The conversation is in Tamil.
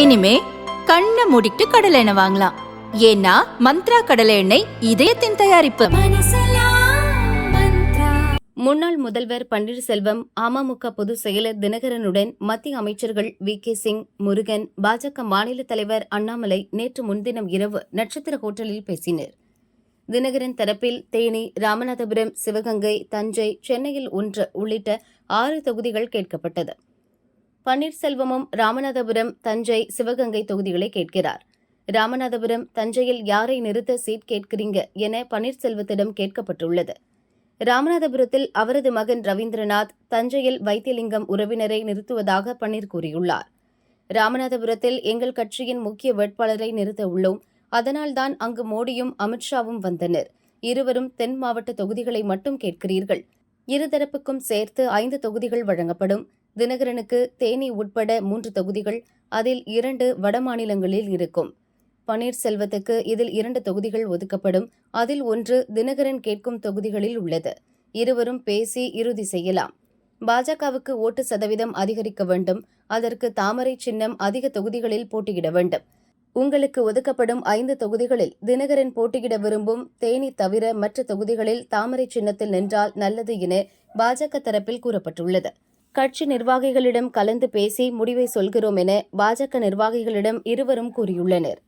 இனிமே கண்ணை மூடிட்டு கடலை எண்ணெய் வாங்கலாம். ஏன்னா மந்த்ரா கடலை எண்ணெய் இதயத்தின் தயாரிப்பு. முன்னாள் முதல்வர் பன்னீர்செல்வம் அமமுக பொதுச் செயலர் தினகரனுடன் மத்திய அமைச்சர்கள் வி. கே. சிங் முருகன் பாஜக மாநில தலைவர் அண்ணாமலை நேற்று முன்தினம் இரவு நட்சத்திர ஹோட்டலில் பேசினர். தினகரன் தரப்பில் தேனி ராமநாதபுரம் சிவகங்கை தஞ்சை சென்னையில் ஒன்று உள்ளிட்ட ஆறு தொகுதிகள் கேட்கப்பட்டது. பன்னீர்செல்வமும் ராமநாதபுரம் தஞ்சை சிவகங்கை தொகுதிகளை கேட்கிறார். ராமநாதபுரம் தஞ்சையில் யாரை நிறுத்த சீட் கேட்கிறீங்க என பன்னீர்செல்வத்திடம் கேட்கப்பட்டுள்ளது. ராமநாதபுரத்தில் அவரது மகன் ரவீந்திரநாத் தஞ்சையில் வைத்தியலிங்கம் உறவினரை நிறுத்துவதாக பன்னீர் கூறியுள்ளார். ராமநாதபுரத்தில் எங்கள் கட்சியின் முக்கிய வேட்பாளரை நிறுத்த உள்ளோம். அதனால்தான் அங்கு மோடியும் அமித்ஷாவும் வந்தனர். இருவரும் தென் மாவட்ட தொகுதிகளை மட்டும் கேட்கிறீர்கள். இருதரப்புக்கும் சேர்த்து ஐந்து தொகுதிகள் வழங்கப்படும். தினகரனுக்கு தேனி உட்பட மூன்று தொகுதிகள் அதில் இரண்டு வடமாநிலங்களில் இருக்கும். பன்னீர்செல்வத்துக்கு இதில் இரண்டு தொகுதிகள் ஒதுக்கப்படும். அதில் ஒன்று தினகரன் கேட்கும் தொகுதிகளில் உள்ளது. இருவரும் பேசி இறுதி செய்யலாம். பாஜகவுக்கு ஓட்டு சதவீதம் அதிகரிக்க வேண்டும். அதற்கு தாமரை சின்னம் அதிக தொகுதிகளில் போட்டியிட வேண்டும். உங்களுக்கு ஒதுக்கப்படும் ஐந்து தொகுதிகளில் தினகரன் போட்டியிட விரும்பும் தேனி தவிர மற்ற தொகுதிகளில் தாமரை சின்னத்தில் நின்றால் நல்லது என பாஜக தரப்பில் கூறப்பட்டுள்ளது. கட்சி நிர்வாகிகளிடம் கலந்து பேசி முடிவை சொல்கிறோம் என பாஜக நிர்வாகிகளிடம் இருவரும் கூறியுள்ளனர்.